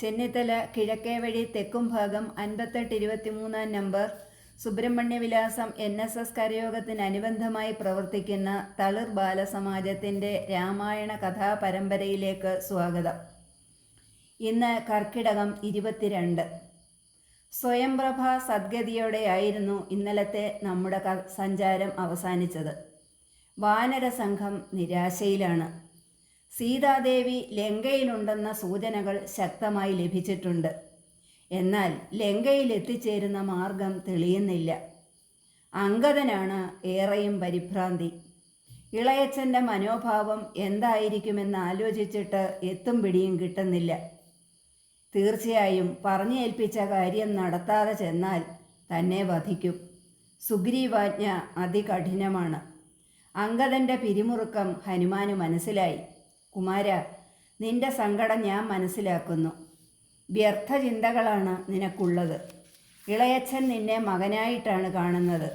ചെന്നിത്തല കിഴക്കേ വഴി തെക്കും ഭാഗം അൻപത്തെട്ട് ഇരുപത്തിമൂന്നാം നമ്പർ സുബ്രഹ്മണ്യ വിലാസം എൻ എസ് എസ് കരയോഗത്തിന് അനുബന്ധമായി പ്രവർത്തിക്കുന്ന തളിർ ബാലസമാജത്തിന്റെ രാമായണ കഥാപരമ്പരയിലേക്ക് സ്വാഗതം. ഇന്ന് കർക്കിടകം ഇരുപത്തിരണ്ട്. സ്വയംപ്രഭ സദ്ഗതിയോടെയായിരുന്നു ഇന്നലത്തെ നമ്മുടെ സഞ്ചാരം അവസാനിച്ചത്. വാനര സംഘം നിരാശയിലാണ്. സീതാദേവി ലങ്കയിലുണ്ടെന്ന സൂചനകൾ ശക്തമായി ലഭിച്ചിട്ടുണ്ട്. എന്നാൽ ലങ്കയിൽ എത്തിച്ചേരുന്ന മാർഗം തെളിയുന്നില്ല. അങ്കദനാണ് ഏറെയും പരിഭ്രാന്തി. ഇളയച്ചന്റെ മനോഭാവം എന്തായിരിക്കുമെന്ന് ആലോചിച്ചിട്ട് എത്തും പിടിയും കിട്ടുന്നില്ല. തീർച്ചയായും പറഞ്ഞേൽപ്പിച്ച കാര്യം നടത്താതെ ചെന്നാൽ തന്നെ വധിക്കും. സുഗ്രീവാജ്ഞ അതികഠിനമാണ്. അങ്കദന്റെ പിരിമുറുക്കം ഹനുമാന് മനസ്സിലായി. കുമാര നിന്റെ സങ്കടം ഞാൻ മനസ്സിലാക്കുന്നു. വ്യർത്ഥ ചിന്തകളാണ് നിനക്കുള്ളത്. ഇളയച്ഛൻ നിന്നെ മകനായിട്ടാണ് കാണുന്നത്.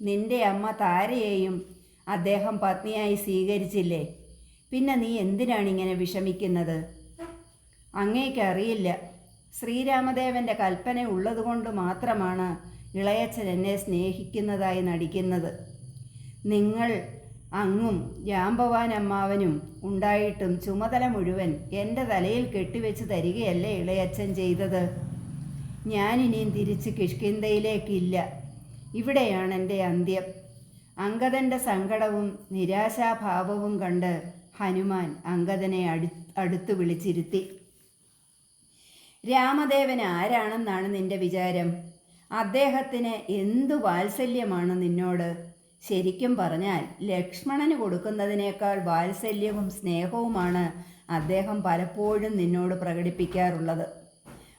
നിന്റെ അമ്മ താരയെയും അദ്ദേഹം പത്നിയായി സ്വീകരിച്ചില്ലേ? പിന്നെ നീ എന്തിനാണ് ഇങ്ങനെ വിഷമിക്കുന്നത്? അങ്ങേക്കറിയില്ല. ശ്രീരാമദേവന്റെ കൽപ്പന ഉള്ളതുകൊണ്ട് മാത്രമാണ് ഇളയച്ഛൻ എന്നെ സ്നേഹിക്കുന്നതായി നടിക്കുന്നത്. നിങ്ങൾ അങ്ങും ജാമ്പവാൻ അമ്മാവനും ഉണ്ടായിട്ടും ചുമതല മുഴുവൻ എന്റെ തലയിൽ കെട്ടിവെച്ച് തരികയല്ലേ ഇളയച്ഛൻ ചെയ്തത്? ഞാനിനിയും തിരിച്ച് കിഷ്കിന്തയിലേക്കില്ല ഇവിടെയാണ് എന്റെ അന്ത്യം. അങ്കദന്റെ സങ്കടവും നിരാശാഭാവവും കണ്ട് ഹനുമാൻ അങ്കദനെ അടു അടുത്തു വിളിച്ചിരുത്തി. രാമദേവൻ ആരാണെന്നാണ് നിന്റെ വിചാരം? അദ്ദേഹത്തിന് എന്തു വാത്സല്യമാണ് നിന്നോട്? ശരിക്കും പറഞ്ഞാൽ ലക്ഷ്മണന് കൊടുക്കുന്നതിനേക്കാൾ വാത്സല്യവും സ്നേഹവുമാണ് അദ്ദേഹം പലപ്പോഴും നിന്നോട് പ്രകടിപ്പിക്കാറുള്ളത്.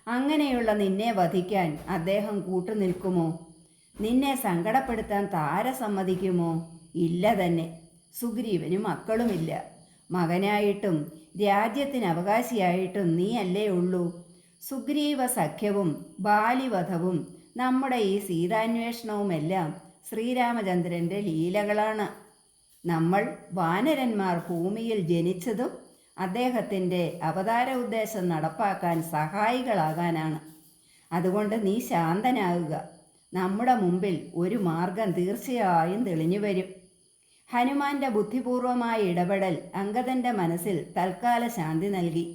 അങ്ങനെയുള്ള നിന്നെ വധിക്കാൻ അദ്ദേഹം കൂട്ടുനിൽക്കുമോ? നിന്നെ സങ്കടപ്പെടുത്താൻ താര സമ്മതിക്കുമോ? ഇല്ല തന്നെ. സുഗ്രീവന് മക്കളുമില്ല. മകനായിട്ടും രാജ്യത്തിന് അവകാശിയായിട്ടും നീ അല്ലേ ഉള്ളൂ. സുഗ്രീവ സഖ്യവും ബാലിവധവും നമ്മുടെ ഈ സീതാന്വേഷണവുമെല്ലാം ശ്രീരാമചന്ദ്രന്റെ ലീലകളാണ്. നമ്മൾ വാനരന്മാർ ഭൂമിയിൽ ജനിച്ചതും അദ്ദേഹത്തിന്റെ അവതാര ഉദ്ദേശം നടപ്പാക്കാൻ സഹായികളാകാനാണ്. അതുകൊണ്ട് നീ ശാന്തനാകുക. നമ്മുടെ മുമ്പിൽ ഒരു മാർഗം തീർച്ചയായും തെളിഞ്ഞു വരും ഹനുമാന്റെ ബുദ്ധിപൂർവമായ ഇടപെടൽ അങ്കദന്റെ മനസ്സിൽ തൽക്കാല ശാന്തി നൽകി.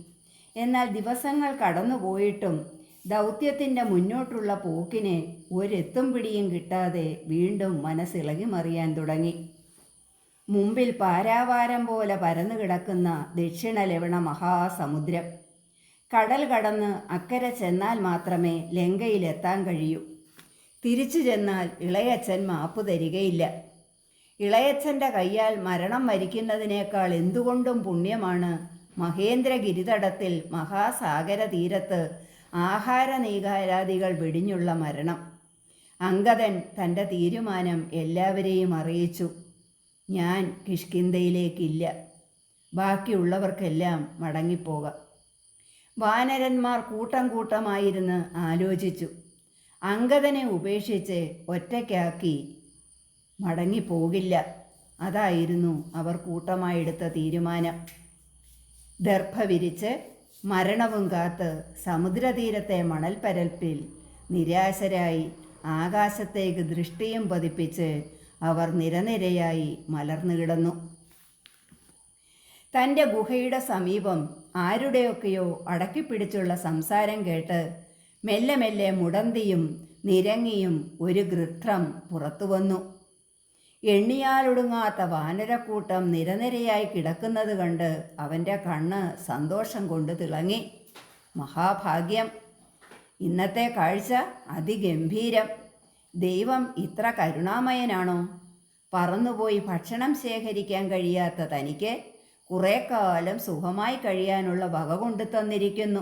എന്നാൽ ദിവസങ്ങൾ കടന്നുപോയിട്ടും ദൗത്യത്തിന്റെ മുന്നോട്ടുള്ള പോക്കിന് ഒരെത്തും പിടിയും കിട്ടാതെ വീണ്ടും മനസ്സിളകി മറിയാൻ തുടങ്ങി. മുമ്പിൽ പാരാവാരം പോലെ പരന്നു കിടക്കുന്ന ദക്ഷിണ ലവണ മഹാസമുദ്രം. കടൽ കടന്ന് അക്കരെ ചെന്നാൽ മാത്രമേ ലങ്കയിലെത്താൻ കഴിയൂ. തിരിച്ചു ചെന്നാൽ ഇളയച്ചൻ മാപ്പ് തരികയില്ല. ഇളയച്ചന്റെ കയ്യാൽ മരണം വരിക്കുന്നതിനേക്കാൾ എന്തുകൊണ്ടും പുണ്യമാണ് മഹേന്ദ്രഗിരിതടത്തിൽ മഹാസാഗര തീരത്ത് ആഹാര നീകാരാദികൾ വെടിഞ്ഞുള്ള മരണം. അങ്കദൻ തന്റെ തീരുമാനം എല്ലാവരെയും അറിയിച്ചു. ഞാൻ കിഷ്കിന്തയിലേക്കില്ല ബാക്കിയുള്ളവർക്കെല്ലാം മടങ്ങിപ്പോകാം. വാനരന്മാർ കൂട്ടം കൂട്ടമായിരുന്ന് ആലോചിച്ചു. അങ്കദനെ ഉപേക്ഷിച്ച് ഒറ്റയ്ക്കാക്കി മടങ്ങിപ്പോകില്ല. അതായിരുന്നു അവർ കൂട്ടമായെടുത്ത തീരുമാനം. ദർഭ വിരിച്ച് മരണവും കാത്ത് സമുദ്രതീരത്തെ മണൽപ്പരപ്പിൽ നിരാശരായി ആകാശത്തേക്ക് ദൃഷ്ടിയും പതിപ്പിച്ച് അവർ നിരനിരയായി മലർന്നു കിടന്നു. തന്റെ ഗുഹയുടെ സമീപം ആരുടെയൊക്കെയോ അടക്കിപ്പിടിച്ചുള്ള സംസാരം കേട്ട് മെല്ലെ മെല്ലെ മുടന്തിയും നിരങ്ങിയും ഒരു ഗൃത്രം പുറത്തു വന്നു. എണ്ണിയാലൊടുങ്ങാത്ത വാനരക്കൂട്ടം നിരനിരയായി കിടക്കുന്നത് കണ്ട് അവന്റെ കണ്ണ് സന്തോഷം കൊണ്ട് തിളങ്ങി. മഹാഭാഗ്യം. ഇന്നത്തെ കാഴ്ച അതിഗംഭീരം. ദൈവം ഇത്ര കരുണാമയനാണോ? പറന്നുപോയി ഭക്ഷണം ശേഖരിക്കാൻ കഴിയാത്ത തനിക്ക് കുറേ കാലം സുഖമായി കഴിയാനുള്ള വക കൊണ്ടു തന്നിരിക്കുന്നു.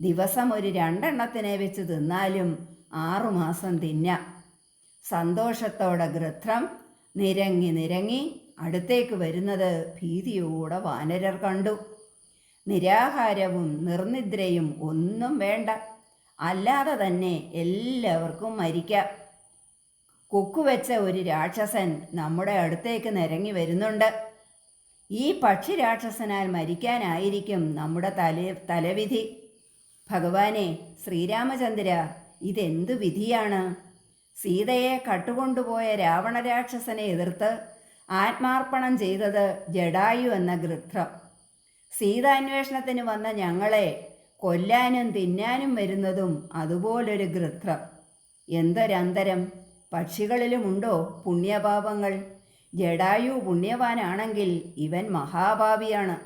ദിവസം ഒരു രണ്ടെണ്ണത്തിനെ വെച്ച് തിന്നാലും ആറുമാസം തിന്ന. സന്തോഷത്തോടെ ഗൃത്രം നിരങ്ങി നിരങ്ങി അടുത്തേക്ക് വരുന്നത് ഭീതിയോടെ വാനരർ കണ്ടു. നിരാഹാരവും നിർനിദ്രയും ഒന്നും വേണ്ട. അല്ലാതെ തന്നെ എല്ലാവർക്കും മരിക്കാം. കൊക്കുവെച്ച ഒരു രാക്ഷസൻ നമ്മുടെ അടുത്തേക്ക് നിരങ്ങി വരുന്നുണ്ട്. ഈ പക്ഷി രാക്ഷസനാൽ മരിക്കാനായിരിക്കും നമ്മുടെ തല തലവിധി. ഭഗവാനെ ശ്രീരാമചന്ദ്ര ഇതെന്തു വിധിയാണ്? സീതയെ കട്ടുകൊണ്ടുപോയ രാവണരാക്ഷസനെ എതിർത്ത് ആത്മാർപ്പണം ചെയ്തത് ജഡായു എന്ന ഗൃധ്രം സീതാന്വേഷണത്തിന് വന്ന ഞങ്ങളെ കൊല്ലാനും തിന്നാനും വരുന്നതും അതുപോലൊരു ഗൃത്രം. എന്തൊരന്തരം? പക്ഷികളിലുമുണ്ടോ പുണ്യപാപങ്ങൾ? ജഡായു പുണ്യവാനാണെങ്കിൽ ഇവൻ മഹാഭാവിയാണ്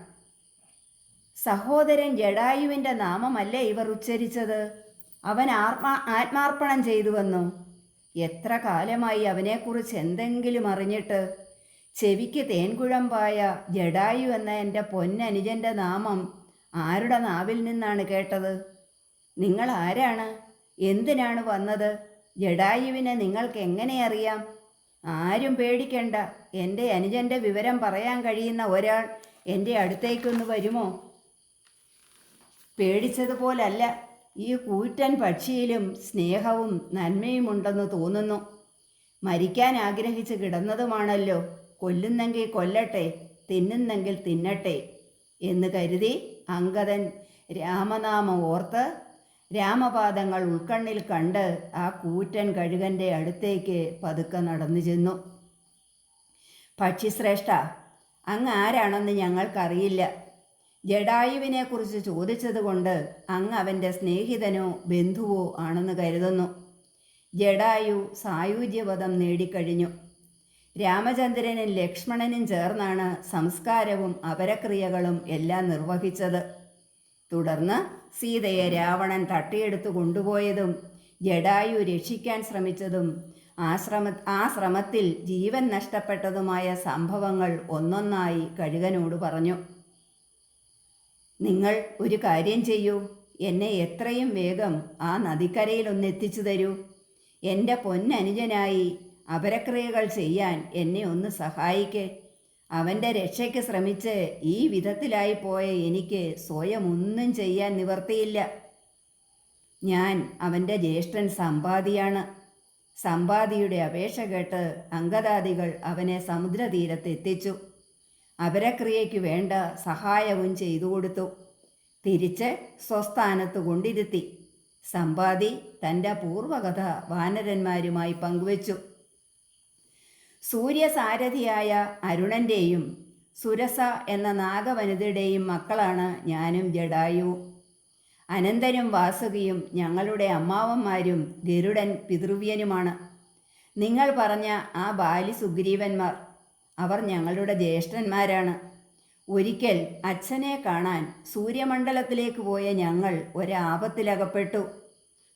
സഹോദരൻ ജഡായുവിന്റെ നാമമല്ലേ ഇവർ ഉച്ചരിച്ചത്? അവൻ ആത്മാ ആത്മാർപ്പണം ചെയ്തുവെന്നു എത്ര കാലമായി അവനെക്കുറിച്ച് എന്തെങ്കിലും അറിഞ്ഞിട്ട്? ചെവിക്ക് തേൻകുഴമ്പായ ജഡായു എന്ന എന്റെ പൊന്നനുജന്റെ നാമം ആരുടെ നാവിൽ നിന്നാണ് കേട്ടത്? നിങ്ങൾ ആരാണ്? എന്തിനാണ് വന്നത്? ജഡായുവിനെ നിങ്ങൾക്ക് എങ്ങനെ അറിയാം? ആരും പേടിക്കണ്ട. എന്റെ അനുജന്റെ വിവരം പറയാൻ കഴിയുന്ന ഒരാൾ എന്റെ അടുത്തേക്കൊന്ന് വരുമോ? പേടിച്ചതുപോലല്ല. ഈ കൂറ്റൻ പക്ഷിയിലും സ്നേഹവും നന്മയുമുണ്ടെന്ന് തോന്നുന്നു. മരിക്കാൻ ആഗ്രഹിച്ച് കിടന്നതുമാണല്ലോ. കൊല്ലുന്നെങ്കിൽ കൊല്ലട്ടെ തിന്നുന്നെങ്കിൽ തിന്നട്ടെ എന്ന് കരുതി അങ്കദൻ രാമനാമം ഓർത്ത് രാമപാദങ്ങൾ ഉൾക്കണ്ണിൽ കണ്ട് ആ കൂറ്റൻ കഴുകന്റെ അടുത്തേക്ക് പതുക്കെ നടന്നു ചെന്നു. പക്ഷിശ്രേഷ്ഠ അങ്ങ് ആരാണെന്ന് ഞങ്ങൾക്കറിയില്ല. ജഡായുവിനെക്കുറിച്ച് ചോദിച്ചതുകൊണ്ട് അങ്ങ് അവന്റെ സ്നേഹിതനോ ബന്ധുവോ ആണെന്ന് കരുതുന്നു. ജഡായു സായുജ്യപദം നേടിക്കഴിഞ്ഞു. രാമചന്ദ്രനും ലക്ഷ്മണനും ചേർന്നാണ് സംസ്കാരവും അപരക്രിയകളും എല്ലാം നിർവഹിച്ചത്. തുടർന്ന് സീതയെ രാവണൻ തട്ടിയെടുത്തു കൊണ്ടുപോയതും ജഡായു രക്ഷിക്കാൻ ശ്രമിച്ചതും ആശ്രമ ആ ശ്രമത്തിൽ ജീവൻ നഷ്ടപ്പെട്ടതുമായ സംഭവങ്ങൾ ഒന്നൊന്നായി കഴുകനോട് പറഞ്ഞു. നിങ്ങൾ ഒരു കാര്യം ചെയ്യൂ. എന്നെ എത്രയും വേഗം ആ നദിക്കരയിൽ ഒന്ന് എത്തിച്ചു തരൂ. എന്റെ പൊന്നനുജനായി അപരക്രിയകൾ ചെയ്യാൻ എന്നെ ഒന്ന് സഹായിക്കേ. അവന്റെ രക്ഷയ്ക്ക് ശ്രമിച്ച് ഈ വിധത്തിലായി പോയ എനിക്ക് സ്വയം ഒന്നും ചെയ്യാൻ നിവർത്തിയില്ല. ഞാൻ അവന്റെ ജ്യേഷ്ഠൻ സമ്പാദിയാണ്. സമ്പാദിയുടെ അപേക്ഷ കേട്ട് അങ്കദാദികൾ അവനെ സമുദ്രതീരത്ത് എത്തിച്ചു. അപരക്രിയയ്ക്ക് വേണ്ട സഹായവും ചെയ്തു കൊടുത്തു. തിരിച്ച് സ്വസ്ഥാനത്ത് കൊണ്ടിരുത്തി. സമ്പാദി തന്റെ പൂർവകഥ വാനരന്മാരുമായി പങ്കുവച്ചു. സൂര്യസാരഥിയായ അരുണന്റെയും സുരസ എന്ന നാഗവനിതയുടെയും മക്കളാണ് ഞാനും ജഡായു. അനന്തനും വാസുകിയും ഞങ്ങളുടെ അമ്മാവന്മാരും ഗരുഡൻ പിതൃവ്യനുമാണ്. നിങ്ങൾ പറഞ്ഞ ആ ബാലി സുഗ്രീവന്മാർ അവർ ഞങ്ങളുടെ ജ്യേഷ്ഠന്മാരാണ്. ഒരിക്കൽ അച്ഛനെ കാണാൻ സൂര്യമണ്ഡലത്തിലേക്ക് പോയ ഞങ്ങൾ ഒരാപത്തിലകപ്പെട്ടു.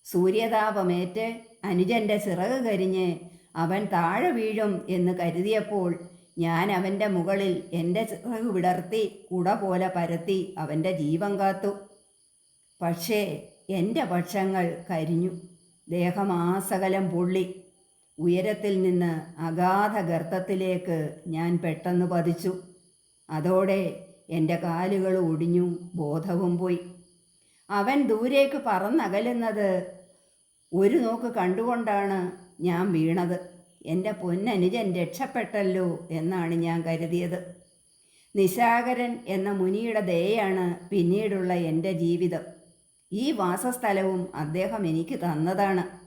സൂര്യതാപമേറ്റ് അനുജന്റെ ചിറക് കരിഞ്ഞ് അവൻ താഴെ വീഴും എന്ന് കരുതിയപ്പോൾ ഞാൻ അവന്റെ മുകളിൽ എന്റെ ചിറക് വിടർത്തി കുട പോലെ പരത്തി അവന്റെ ജീവൻ കാത്തു. പക്ഷേ എന്റെ പക്ഷങ്ങൾ കരിഞ്ഞു. ദേഹമാസകലം പൊള്ളി. ഉയരത്തിൽ നിന്ന് അഗാധ ഗർത്തത്തിലേക്ക് ഞാൻ പെട്ടെന്ന് പതിച്ചു. അതോടെ എന്റെ കാലുകൾ ഒടിഞ്ഞു ബോധവും പോയി. അവൻ ദൂരേക്ക് പറന്നകലുന്നത് ഒരു നോക്ക് കണ്ടുകൊണ്ടാണ് ഞാൻ വീണത്. എന്റെ പൊന്നനുജൻ രക്ഷപ്പെട്ടല്ലോ എന്നാണ് ഞാൻ കരുതിയത്. നിശാകരൻ എന്ന മുനിയുടെ ദയാണ് പിന്നീടുള്ള എന്റെ ജീവിതം. ഈ വാസസ്ഥലവും അദ്ദേഹം എനിക്ക് തന്നതാണ്.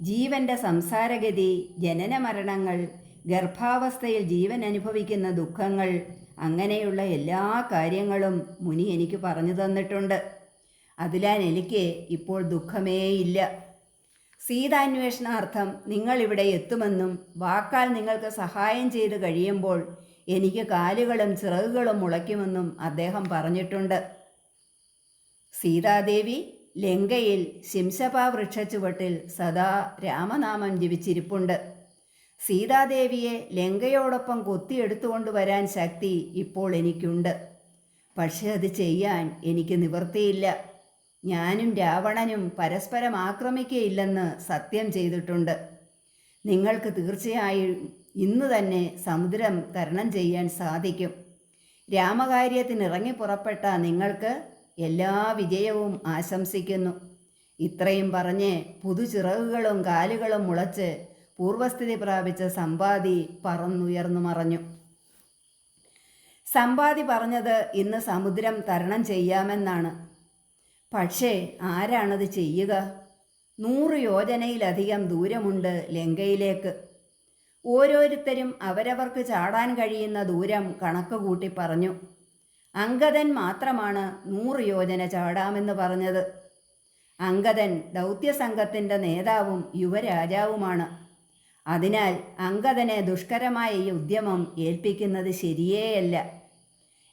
ജീവന്റെ സംസാരഗതി ജനന മരണങ്ങൾ ഗർഭാവസ്ഥയിൽ ജീവൻ അനുഭവിക്കുന്ന ദുഃഖങ്ങൾ അങ്ങനെയുള്ള എല്ലാ കാര്യങ്ങളും മുനി എനിക്ക് പറഞ്ഞു തന്നിട്ടുണ്ട്. അതിലാൻ എനിക്ക് ഇപ്പോൾ ദുഃഖമേയില്ല. സീതാന്വേഷണാർത്ഥം നിങ്ങളിവിടെ എത്തുമെന്നും വാക്കാൽ നിങ്ങൾക്ക് സഹായം ചെയ്ത് കഴിയുമ്പോൾ എനിക്ക് കാലുകളും ചിറകുകളും മുളയ്ക്കുമെന്നും അദ്ദേഹം പറഞ്ഞിട്ടുണ്ട്. സീതാദേവി ലങ്കയിൽ ശിംശപാ വൃക്ഷച്ചുവട്ടിൽ സദാ രാമനാമം ജപിച്ചിരിപ്പുണ്ട്. സീതാദേവിയെ ലങ്കയോടൊപ്പം കൊത്തിയെടുത്തുകൊണ്ട് വരാൻ ശക്തി ഇപ്പോൾ എനിക്കുണ്ട്. പക്ഷെ അത് ചെയ്യാൻ എനിക്ക് നിവൃത്തിയില്ല. ഞാനും രാവണനും പരസ്പരം ആക്രമിക്കയില്ലെന്ന് സത്യം ചെയ്തിട്ടുണ്ട്. നിങ്ങൾക്ക് തീർച്ചയായും ഇന്ന് തന്നെ സമുദ്രം തരണം ചെയ്യാൻ സാധിക്കും. രാമകാര്യത്തിനിറങ്ങി പുറപ്പെട്ട നിങ്ങൾക്ക് എല്ലാ വിജയവും ആശംസിക്കുന്നു. ഇത്രയും പറഞ്ഞ് പുതുചിറകുകളും കാലുകളും മുളച്ച് പൂർവസ്ഥിതി പ്രാപിച്ച സമ്പാദി പറന്നുയർന്നു മറഞ്ഞു. സമ്പാദി പറഞ്ഞത് ഇന്ന് സമുദ്രം തരണം ചെയ്യാമെന്നാണ്. പക്ഷേ ആരാണത് ചെയ്യുക? നൂറ് യോജനയിലധികം ദൂരമുണ്ട് ലങ്കയിലേക്ക്. ഓരോരുത്തരും അവരവർക്ക് ചാടാൻ കഴിയുന്ന ദൂരം കണക്ക് കൂട്ടി പറഞ്ഞു. അങ്കദൻ മാത്രമാണ് നൂറ് യോജന ചാടാമെന്ന് പറഞ്ഞത്. അങ്കദൻ ദൗത്യസംഘത്തിന്റെ നേതാവും യുവരാജാവുമാണ്. അതിനാൽ അങ്കദനെ ദുഷ്കരമായ ഈ ഉദ്യമം ഏൽപ്പിക്കുന്നത് ശരിയേയല്ല.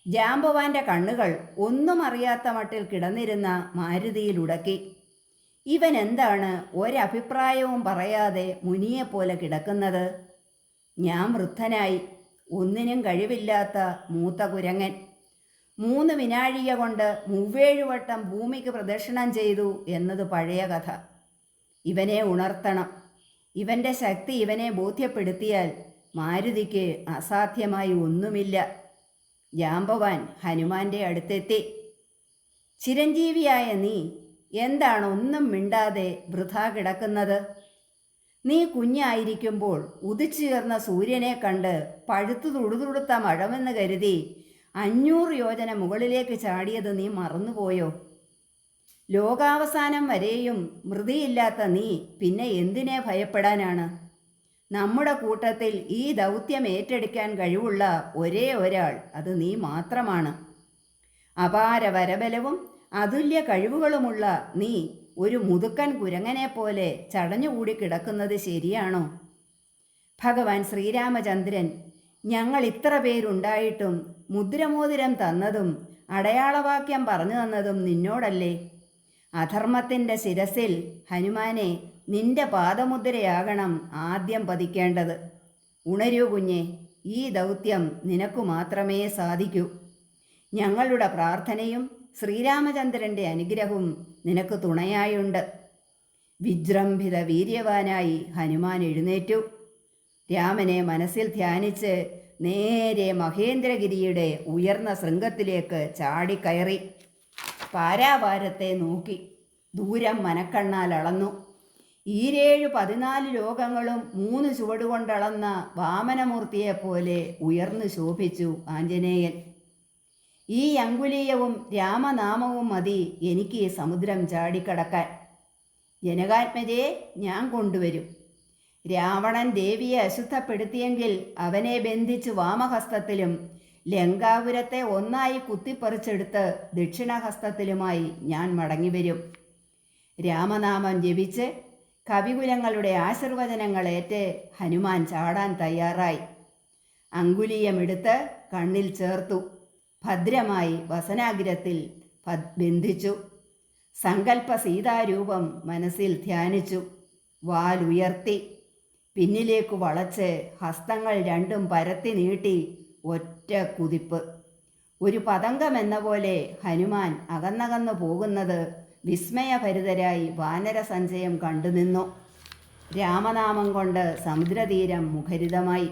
ജാമ്പവാന്റെ കണ്ണുകൾ ഒന്നും അറിയാത്ത മട്ടിൽ കിടന്നിരുന്ന മാരുതിയിലുടക്കി ഇവൻ എന്താണ് ഒരഭിപ്രായവും പറയാതെ മുനിയെപ്പോലെ കിടക്കുന്നത്? ഞാൻ വൃദ്ധനായി ഒന്നിനും കഴിവില്ലാത്ത മൂത്ത കുരങ്ങൻ. മൂന്ന് വിനാഴിക കൊണ്ട് മൂവേഴ് വട്ടം ഭൂമിക്ക് പ്രദക്ഷിണം ചെയ്തു എന്നത് പഴയ കഥ. ഇവനെ ഉണർത്തണം. ഇവന്റെ ശക്തി ഇവനെ ബോധ്യപ്പെടുത്തിയാൽ മാരുതിക്ക് അസാധ്യമായി ഒന്നുമില്ല. ജാമ്പവാൻ ഹനുമാന്റെ അടുത്തെത്തി. ചിരഞ്ജീവിയായ നീ എന്താണ് ഒന്നും മിണ്ടാതെ വൃഥാ കിടക്കുന്നത്? നീ കുഞ്ഞായിരിക്കുമ്പോൾ ഉദിച്ചുയർന്ന സൂര്യനെ കണ്ട് പഴുത്തു തുടുതുടുത്ത മഴമെന്ന് കരുതി അഞ്ഞൂറ് യോജന മുകളിലേക്ക് ചാടിയത് നീ മറന്നുപോയോ? ലോകാവസാനം വരെയും മൃതിയില്ലാത്ത നീ പിന്നെ എന്തിനെ ഭയപ്പെടാനാണ്? നമ്മുടെ കൂട്ടത്തിൽ ഈ ദൗത്യം ഏറ്റെടുക്കാൻ കഴിവുള്ള ഒരേ ഒരാൾ അത് നീ മാത്രമാണ്. അപാര വരബലവും അതുല്യ കഴിവുകളുമുള്ള നീ ഒരു മുതുക്കൻ കുരങ്ങനെ പോലെ ചടഞ്ഞുകൂടി കിടക്കുന്നത് ശരിയാണോ? ഭഗവാൻ ശ്രീരാമചന്ദ്രൻ ഞങ്ങൾ ഇത്ര പേരുണ്ടായിട്ടും മുദ്രമോതിരം തന്നതും അടയാളവാക്യം പറഞ്ഞു തന്നതും നിന്നോടല്ലേ? അധർമ്മത്തിന്റെ ശിരസിൽ ഹനുമാനെ നിന്റെ പാദമുദ്രയാകണം ആദ്യം പതിക്കേണ്ടത്. ഉണരൂ കുഞ്ഞെ ഈ ദൗത്യം നിനക്കു മാത്രമേ സാധിക്കൂ. ഞങ്ങളുടെ പ്രാർത്ഥനയും ശ്രീരാമചന്ദ്രന്റെ അനുഗ്രഹവും നിനക്ക് തുണയായുണ്ട്. വിജൃംഭിത വീര്യവാനായി ഹനുമാൻ എഴുന്നേറ്റു. രാമനെ മനസ്സിൽ ധ്യാനിച്ച് നേരെ മഹേന്ദ്രഗിരിയുടെ ഉയർന്ന ശൃംഗത്തിലേക്ക് ചാടിക്കയറി. പാരാവാരത്തെ നോക്കി ദൂരം മനക്കണ്ണാൽ അളന്നു. ഈരേഴ് പതിനാല് ലോകങ്ങളും മൂന്ന് ചുവടുകൊണ്ടളന്ന വാമനമൂർത്തിയെപ്പോലെ ഉയർന്നു ശോഭിച്ചു ആഞ്ജനേയൻ. ഈ അങ്കുലീയവും രാമനാമവും മതി എനിക്ക് സമുദ്രം ചാടിക്കടക്കാൻ. ജനകാത്മജയെ ഞാൻ കൊണ്ടുവരും. രാവണൻ ദേവിയെ അശുദ്ധപ്പെടുത്തിയെങ്കിൽ അവനെ ബന്ധിച്ച് വാമഹസ്തത്തിലും ലങ്കാപുരത്തെ ഒന്നായി കുത്തിപ്പറിച്ചെടുത്ത് ദക്ഷിണഹസ്തത്തിലുമായി ഞാൻ മടങ്ങിവരും. രാമനാമം ജപിച്ച് കവികുലങ്ങളുടെ ആശീർവചനങ്ങളേറ്റ് ഹനുമാൻ ചാടാൻ തയ്യാറായി. അങ്കുലീയമെടുത്ത് കണ്ണിൽ ചേർത്തു. ഭദ്രമായി വസനാഗ്രത്തിൽ ബന്ധിച്ചു. സങ്കല്പ സീതാരൂപം മനസ്സിൽ ധ്യാനിച്ചു. വാലുയർത്തി. പിന്നിലേക്ക് വളച്ച് ഹസ്തങ്ങൾ രണ്ടും പരത്തി നീട്ടി ഒറ്റ കുതിപ്പ്. ഒരു പതംഗം എന്ന പോലെ ഹനുമാൻ അകന്നകന്നു പോകുന്നത് വിസ്മയഭരിതരായി വാനരസഞ്ചയം കണ്ടുനിന്നു രാമനാമം കൊണ്ട് സമുദ്രതീരം മുഖരിതമായി.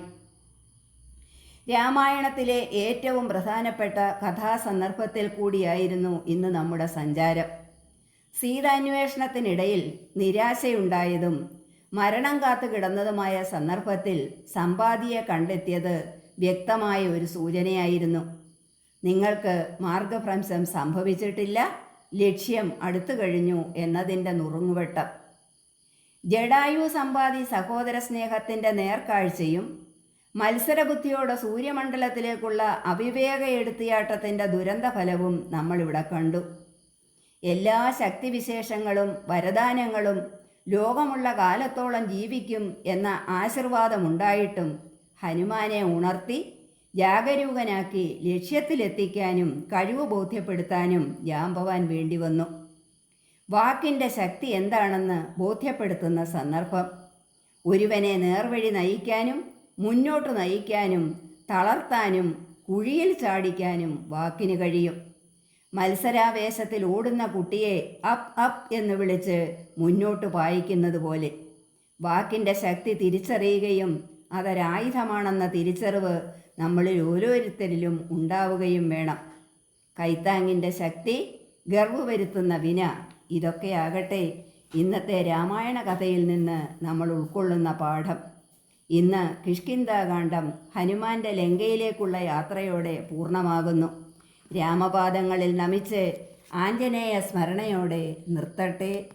രാമായണത്തിലെ ഏറ്റവും പ്രധാനപ്പെട്ട കഥാസന്ദർഭത്തിൽ കൂടിയായിരുന്നു ഇന്ന് നമ്മുടെ സഞ്ചാരം. സീതാന്വേഷണത്തിനിടയിൽ നിരാശയുണ്ടായതും മരണം കാത്തു കിടന്നതുമായ സന്ദർഭത്തിൽ സമ്പാദിയെ കണ്ടെത്തിയത് വ്യക്തമായ ഒരു സൂചനയായിരുന്നു. നിങ്ങൾക്ക് മാർഗഭ്രംശം സംഭവിച്ചിട്ടില്ല ലക്ഷ്യം അടുത്തു കഴിഞ്ഞു എന്നതിന്റെ നുറുങ്ങുവെട്ടം. ജഡായു സമ്പാദി സഹോദര സ്നേഹത്തിന്റെ നേർക്കാഴ്ചയും മത്സരബുദ്ധിയോടെ സൂര്യമണ്ഡലത്തിലേക്കുള്ള അവിവേക എടുത്തിയാട്ടത്തിന്റെ ദുരന്ത ഫലവും നമ്മളിവിടെ കണ്ടു. എല്ലാ ശക്തിവിശേഷങ്ങളും വരദാനങ്ങളും ലോകമുള്ള കാലത്തോളം ജീവിക്കും എന്ന ആശീർവാദമുണ്ടായിട്ടും ഹനുമാനെ ഉണർത്തി ജാഗരൂകനാക്കി ലക്ഷ്യത്തിലെത്തിക്കാനും കഴിവ് ബോധ്യപ്പെടുത്താനും ജാമ്പവാൻ വേണ്ടി വന്നു വാക്കിന്റെ ശക്തി എന്താണെന്ന് ബോധ്യപ്പെടുത്തുന്ന സന്ദർഭം. ഒരുവനെ നേർവഴി നയിക്കാനും മുന്നോട്ട് നയിക്കാനും തളർത്താനും കുഴിയിൽ ചാടിക്കാനും വാക്കിന് കഴിയും. മത്സരാവേശത്തിൽ ഓടുന്ന കുട്ടിയെ അപ്പ് അപ്പ് എന്ന് വിളിച്ച് മുന്നോട്ട് പായിക്കുന്നത് പോലെ. വാക്കിന്റെ ശക്തി തിരിച്ചറിയുകയും അതൊരായുധമാണെന്ന തിരിച്ചറിവ് നമ്മളിൽ ഓരോരുത്തരിലും ഉണ്ടാവുകയും വേണം. കൈത്താങ്ങിന്റെ ശക്തി ഗർവ് വരുത്തുന്ന വിന ഇതൊക്കെയാകട്ടെ ഇന്നത്തെ രാമായണ കഥയിൽ നിന്ന് നമ്മൾ ഉൾക്കൊള്ളുന്ന പാഠം. ഇന്ന് കിഷ്കിന്താകാന്ഡം ഹനുമാന്റെ ലങ്കയിലേക്കുള്ള യാത്രയോടെ പൂർണമാകുന്നു. രാമപാദങ്ങളിൽ നമിച്ച് ആഞ്ജനേയ സ്മരണയോടെ നിർത്തട്ടെ.